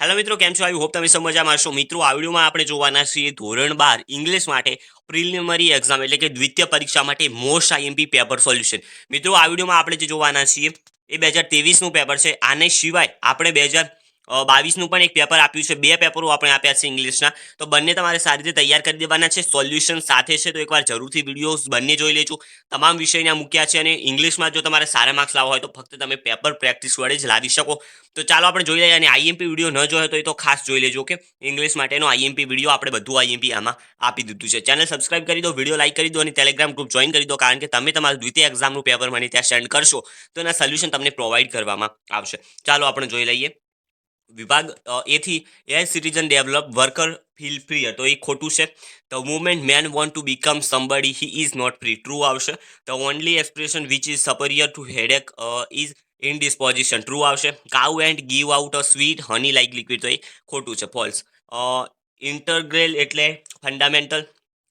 Hello મિત્રો, કેમ છો? આવી હોપ તમે સમજામાં હશો. મિત્રો, આ વિડીયોમાં આપણે જોવાના છીએ ધોરણ બાર, ઇંગ્લિશ માટે પ્રિલિમિનરી એક્ઝામ એટલે કે દ્વિતીય પરીક્ષા માટે મોસ્ટ આઈએમપી પેપર સોલ્યુશન મિત્રો, આ વિડીયોમાં આપણે જે જોવાના છીએ, એ બે હજાર તેવીસનું પેપર છે. આને સિવાય આપણે બે હજાર બાવીસનું પણ એક પેપર આપ્યું છે. બે પેપરો આપણે આપ્યા છે ઇંગ્લિશના. તો બંને તમારે સારી રીતે તૈયાર કરી દેવાના છે. સોલ્યુશન સાથે છે તો એકવાર જરૂરથી વિડીયોઝ બંને જોઈ લેજો. તમામ વિષયના મૂક્યા છે અને ઇંગ્લિશમાં જો તમારે સારા માર્ક્સ લાવવા હોય તો ફક્ત તમે પેપર પ્રેક્ટિસ વડે જ લાવી શકો. તો ચાલો આપણે જોઈ લઈએ. અને આઈએમપી વીડિયો ન જોયો તો એ તો ખાસ જોઈ લેજો કે ઇંગ્લિશ માટેનો આઈએમપી વીડિયો આપણે બધું આઈએમપી આમાં આપી દીધું છે. ચેનલ સબસ્ક્રાઇબ કરી દો વીડિયો લાઈક કરી દો અને ટેલિગ્રામ ગ્રુપ જોઈન કરી દો, કારણ કે તમે તમારું દ્વિતીય એક્ઝામનું પેપર મને ત્યાં સેન્ડ કરશો. તો એના સોલ્યુશન તમને પ્રોવાઈડ કરવામાં આવશે. ચાલો આપણે જોઈ લઈએ. વિભાગ એથી as citizen develop worker feel free તો એ ખોટું છે. The moment man want to become somebody he is not free true આવશે. The only expression which is superior to headache is in disposition true આવશે. Cow and give out a sweet honey like liquid તો એ ખોટું છે. False integral એટલે fundamental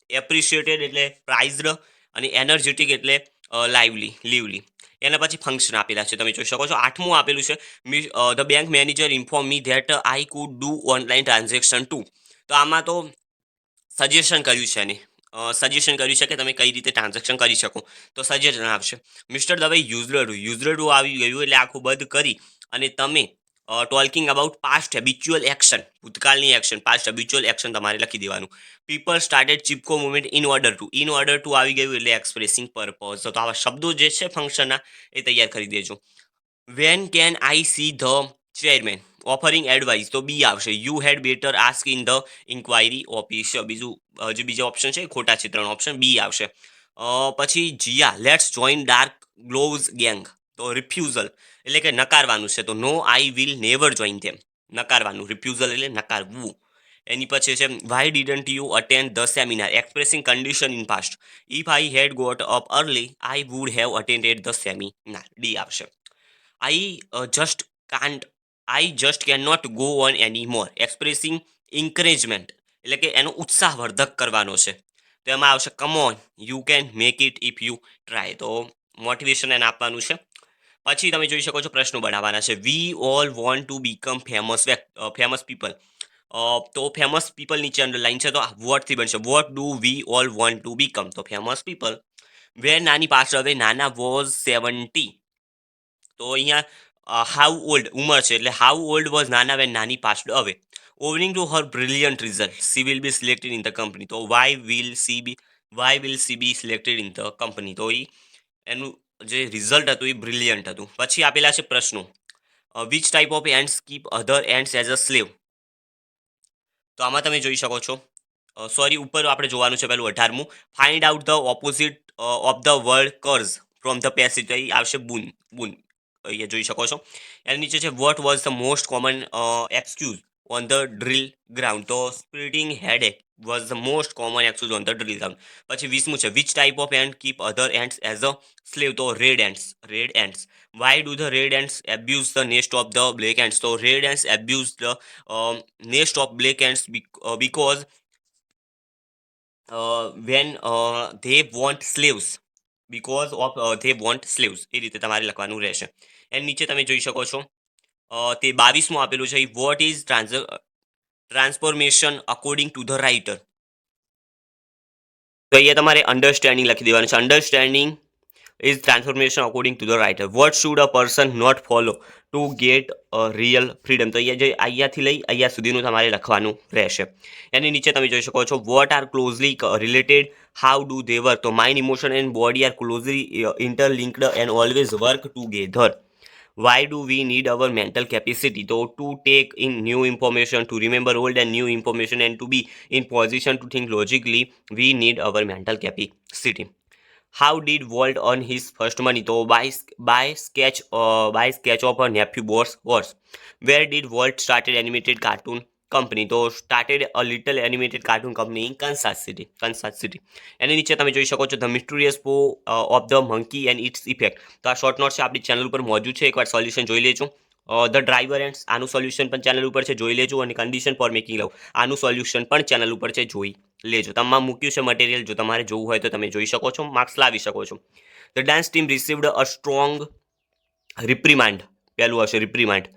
appreciated એટલે prized અને energetic એટલે લાઇવલી લીવલી એના પછી ફંક્શન આપેલા છે, તમે જોઈ શકો છો. આઠમું આપેલું છે the bank manager inform me that I could do online transaction to તો આમાં તો સજેશન કર્યું છે એને. સજેશન કર્યું છે કે તમે કઈ રીતે ટ્રાન્ઝેક્શન કરી શકો. તો સજેશન આપશે મિસ્ટર દવે યુઝરડુ યુઝરડુ આવી ગયું, એટલે આખું બંધ કરી. અને તમે talking about past habitual action ભૂતકાળની એક્શન પાસ્ટ હેબિચ્યુઅલ એક્શન તમારે લખી દેવાનું. People started Chipko movement in order to in order to આવી ગયું એટલે એક્સપ્રેસિંગ પર્પઝ તો આવા શબ્દો જે છે ફંક્શનના એ તૈયાર કરી દેજો. When can I see the chairman offering advice તો બી આવશે. You had better ask in the inquiry office બીજું જે બીજા ઓપ્શન છે ખોટા છે ત્રણ ઓપ્શન બી આવશે પછી Jiya let's join dark gloves gang તો રિફ્યુઝલ એટલે કે નકારવાનું છે. તો no I will never join them નકારવાનું refusal એટલે નકારવું. એની પછી છે why didn't you attend the seminar expressing condition in past if I had got up early I would have attended the seminar D આવશે. I just can't I just can not go on any more expressing encouragement એટલે કે એનો ઉત્સાહવર્ધક કરવાનો છે. તો એમાં આવશે on you can make it if you try તો મોટિવેશન એને આપવાનું છે. પછી તમે જોઈ શકો છો પ્રશ્નો બનાવવાના છે. We all want to become famous famous people તો ફેમસ પીપલ નીચે અંડરલાઈન છે, તો વોટથી બનશે. What do we all want to become તો ફેમસ પીપલ વેર નાની પાછળ હવે નાના વોઝ સેવન્ટી તો અહીંયા હાઉ ઓલ્ડ ઉંમર છે એટલે હાઉ ઓલ્ડ વોઝ નાના વેર નાની પાછળ હવે. Owing to her brilliant result she will be selected in the company તો why will she be why will she be selected in the company તો એ એનું જે રિઝલ્ટ હતું એ બ્રિલિયન્ટ હતું. પછી આપેલા છે પ્રશ્નો. Which type of ants keep other ants as a slave તો આમાં તમે જોઈ શકો છો. સોરી ઉપર આપણે જોવાનું છે પહેલું અઢારમું. Find out the opposite of the word curse from the passage એ આવશે બુન બુન. અહીંયા જોઈ શકો છો. એની નીચે છે what was the most common excuse on the drill ground તો splitting head was the most common excuse on the drill ground પછી વીસમું છે which type of ant keep other ants as a slave તો red ants red ants why do the red ants abuse the nest of the black ants તો red ants abuse the nest of black ants because when they want slaves because of they want slaves એ રીતે તમારે લખવાનું રહેશે. And નીચે તમે જોઈ શકો છો. તે બાવીસમું આપેલું છે. What is trans transformation according to the writer તો અહીંયા તમારે અન્ડરસ્ટેન્ડિંગ લખી દેવાનું છે. Understanding is transformation according to the writer what should a person not follow to get a real freedom તો અહીંયા જે અહીંયાથી લઈ અહીંયા સુધીનું તમારે લખવાનું રહેશે. એની નીચે તમે જોઈ શકો છો what are closely related how do they work તો mind emotion and body are closely interlinked and always work together why do we need our mental capacity though to take in new information to remember old and new information and to be in position to think logically? We need our mental capacity. How did walt earn his first money so by by sketch uh, by sketch of a nephew boss horse where did walt started animated cartoon company, તો started a little animated cartoon company in kansas city kansas city એની નીચે તમે જોઈ શકો છો the mysterious paw of the monkey and its effect તો આ short note છે, આપણી ચેનલ ઉપર મોજૂદ છે, એકવાર સોલ્યુશન જોઈ લેજો. ધ ડ્રાઈવર એન્ડ આનું સોલ્યુશન પણ ચેનલ ઉપર છે, જોઈ લેજો અને કન્ડિશન ફોર મેકિંગ લવ આનું સોલ્યુશન પણ ચેનલ ઉપર છે, જોઈ લેજો. તમામ મૂક્યું છે મટીરિયલ જો તમારે જોવું હોય તો તમે જોઈ શકો છો માર્ક્સ લાવી શકો છો. The dance team received a strong reprimand પહેલું હશે reprimand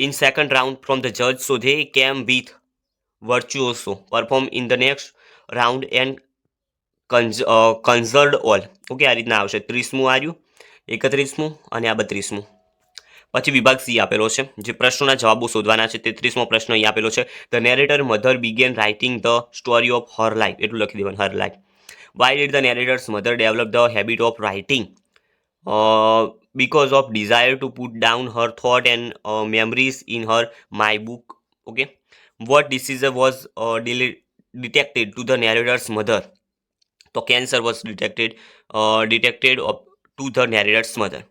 in second round from the judge. So they came with virtuoso perform in the next round and cons- all okay આ રીતના આવશે. ત્રીસમું આવ્યું એકત્રીસમું અને આ બત્રીસમું. પછી વિભાગ સી આપેલો છે. જે પ્રશ્નોના જવાબો શોધવાના છે તેત્રીસમો પ્રશ્ન અહીં આપેલો છે. The narrator mother began writing the story of her life એટલું લખી દેવાનું her life why did the narrator's mother develop the habit of writing to put down her thought and uh, memories in her my book okay what disease was uh, dele- detected to the narrator's mother તો cancer was detected detected to the narrator's mother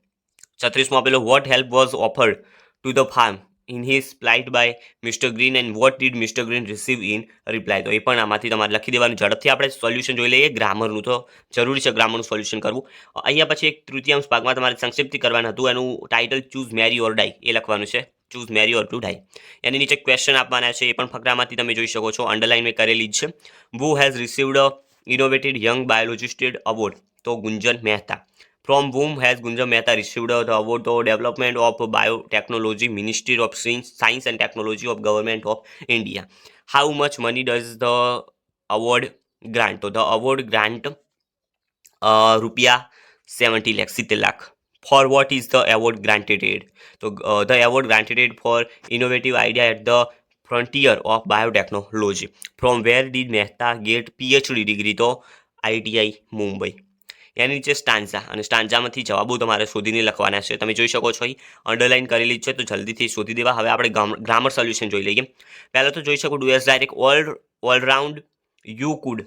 છત્રીસમો આપેલો what help was offered to the farm in his plight by mister green and what did mister green receive in reply તો એ પણ આમાંથી તમારે લખી દેવાનું. ઝડપથી આપણે સોલ્યુશન જોઈ લઈએ. ગ્રામરનું તો જરૂરી છે ગ્રામરનું સોલ્યુશન કરવું. અહીંયા પછી એક તૃતીયાંશ ભાગમાં તમારે સંક્ષિપ્તિ કરવાનું હતું. એનું ટાઇટલ ચૂઝ મેરી ઓર ડાઈ એ લખવાનું છે. ચૂઝ મેરી ઓર ટુ ડાઈ એની નીચે ક્વેશ્ચન આપવાના છે. એ પણ ફકરામાંથી તમે જોઈ શકો છો. અંડરલાઇન મેં કરેલી જ છે. Who has received innovated young biologist award તો Gunjan Mehta. From whom has Gunjan Mehta received the award for development of biotechnology, Ministry of Science, and Technology of Government of India. How much money does the award grant? તો the award grant uh, રૂપિયા seventy લેખ સિત્તેર lakh for what is the award granted તો the award granted for innovative idea at the frontier of biotechnology from where did Mehta get PhD degree તો ITI Mumbai એની નીચે stanza અને સ્ટાન્ઝામાંથી જવાબો તમારે શોધીને લખવાના છે. તમે જોઈ શકો છો અહીં અંડરલાઇન કરેલી છે, તો જલ્દીથી શોધી દેવા. હવે આપણે ગ્રામર સોલ્યુશન જોઈ લઈએ. પહેલાં તો જોઈ શકો does direct all all round you could.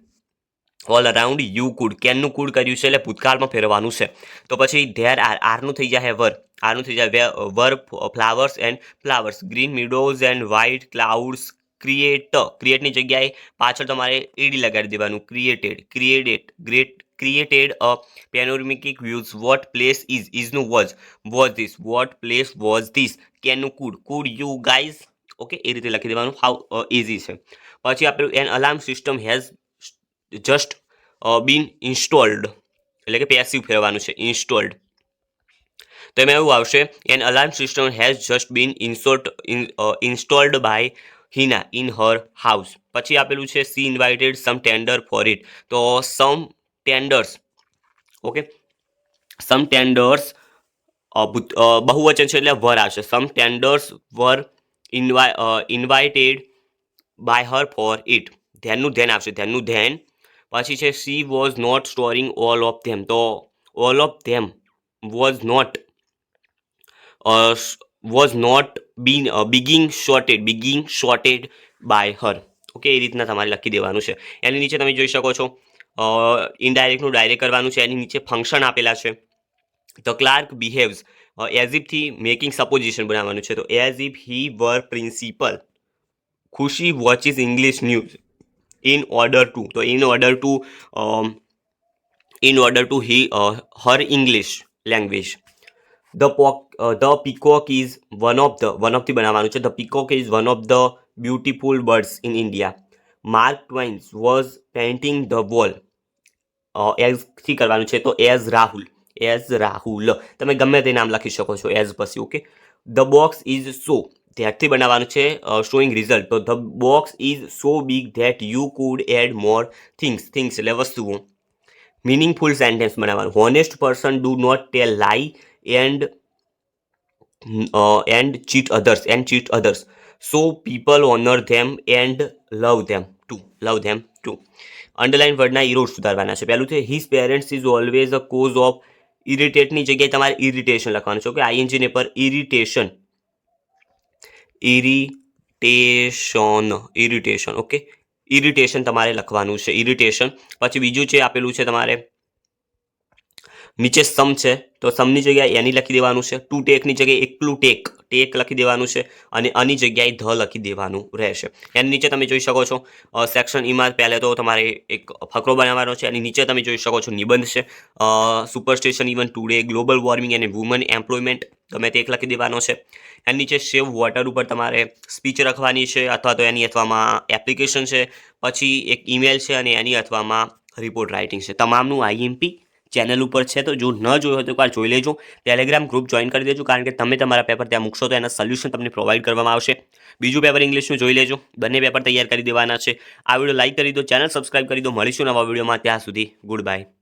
All around you could. કેનનું could કર્યું છે એટલે ભૂતકાળમાં ફેરવવાનું છે. તો પછી ધેર આર આરનું થઈ જાય વર. આરનું થઈ જાય were flowers and flowers. Green meadows and white clouds create ક્રિએટની જગ્યાએ પાછળ તમારે એડી લગાડી દેવાનું. Created created great created a panoramic views. What place is is was was was this? What place was this? Can could could you guys? Okay એ રીતે લખી દેવાનું. How easy છે. પછી આપણું an alarm system has just been installed એટલે કે passive ફેરવાનું છે. Installed તો એમાં એવું આવશે. An alarm system has just been installed installed by Hina in her house પછી આપેલું છે she invited some tender for it તો some tenders okay some tenders બહુવચન છે એટલે વર આવશે. Some tenders were ઇન્વાય invited by her for it ધ્યાનનું ધ્યાન આવશે. ધ્યાનનું ધ્યાન. પછી છે she was not storing all of them તો all of them was not was not been being sorted being sorted by her okay એ રીતના તમારે લખી દેવાનું છે. એની નીચે તમે જોઈ શકો છો ઇનડાયરેક્ટનું ડાયરેક્ટ કરવાનું છે, એની નીચે ફંક્શન આપેલા છે. ધ ક્લાર્ક બિહેવ્સ એઝ ઇફથી મેકિંગ સપોઝિશન બનાવવાનું છે. તો as if he were principal Khushi watches English news in order to તો in order to in order to he her English language the પોક the peacock is one of the one ઓફથી બનાવવાનું છે. The peacock is one of the beautiful birds in India Mark Twain's was painting the wall એઝથી કરવાનું છે તો as Rahul as Rahul તમે ગમે તે નામ લખી શકો છો એઝ પછી okay the box is so ધેટથી બનાવવાનું છે શોઈંગ રિઝલ્ટ તો the box is so big that you could add more things things એટલે વસ્તુઓ. મિનિંગફુલ સેન્ટેન્સ બનાવવાનું. Honest person do not tell lie and and cheat others and cheat others so people honour them and love them to love them to underline વર્ડના ઇરોડ સુધારવાના છે. પહેલું છે his parents is always a cause of ઇરિટેટની જગ્યાએ તમારે irritation લખવાનું છે. Okay આઈએનજીને પર irritation irritation irritation okay irritation તમારે લખવાનું છે. ઇરિટેશન પછી બીજું છે, આપેલું છે તમારે નીચે સમ છે, તો સમની જગ્યાએ એની લખી દેવાનું છે. ટુ ટેકની જગ્યાએ એકલું ટેક ટેક લખી દેવાનું છે અને આની જગ્યાએ ધ લખી દેવાનું રહેશે. એની નીચે તમે જોઈ શકો છો સેક્શન ઈમાં પહેલે તો તમારે એક ફકરો બનાવવાનો છે. એની નીચે તમે જોઈ શકો છો નિબંધ છે. Superstition even today global warming અને વુમન એમ્પ્લોયમેન્ટ તમે તે એક લખી દેવાનો છે. એની નીચે સેવ વોટર ઉપર તમારે સ્પીચ રાખવાની છે અથવા તો એની અથવામાં એપ્લિકેશન છે. પછી એક ઈમેલ છે અને એની અથવામાં રિપોર્ટ રાઇટિંગ છે. તમામનું આઈએમપી ચેનલ ઉપર છે, તો જો ન જોયો હોય તો એકવાર જોઈ લેજો. ટેલિગ્રામ ગ્રુપ જોઈન કરી દેજો, કારણ કે તમે તમારા પેપર ત્યાં મૂકશો તો એના સોલ્યુશન તમને પ્રોવાઈડ કરવામાં આવશે. બીજું પેપર ઇંગ્લિશનું જોઈ લેજો. બંને પેપર તૈયાર કરી દેવાના છે. આ વીડિયો લાઈક કરી દો ચેનલ સબસ્ક્રાઈબ કરી દો. મળીશું નવા વિડીયોમાં ત્યાં સુધી ગુડ બાય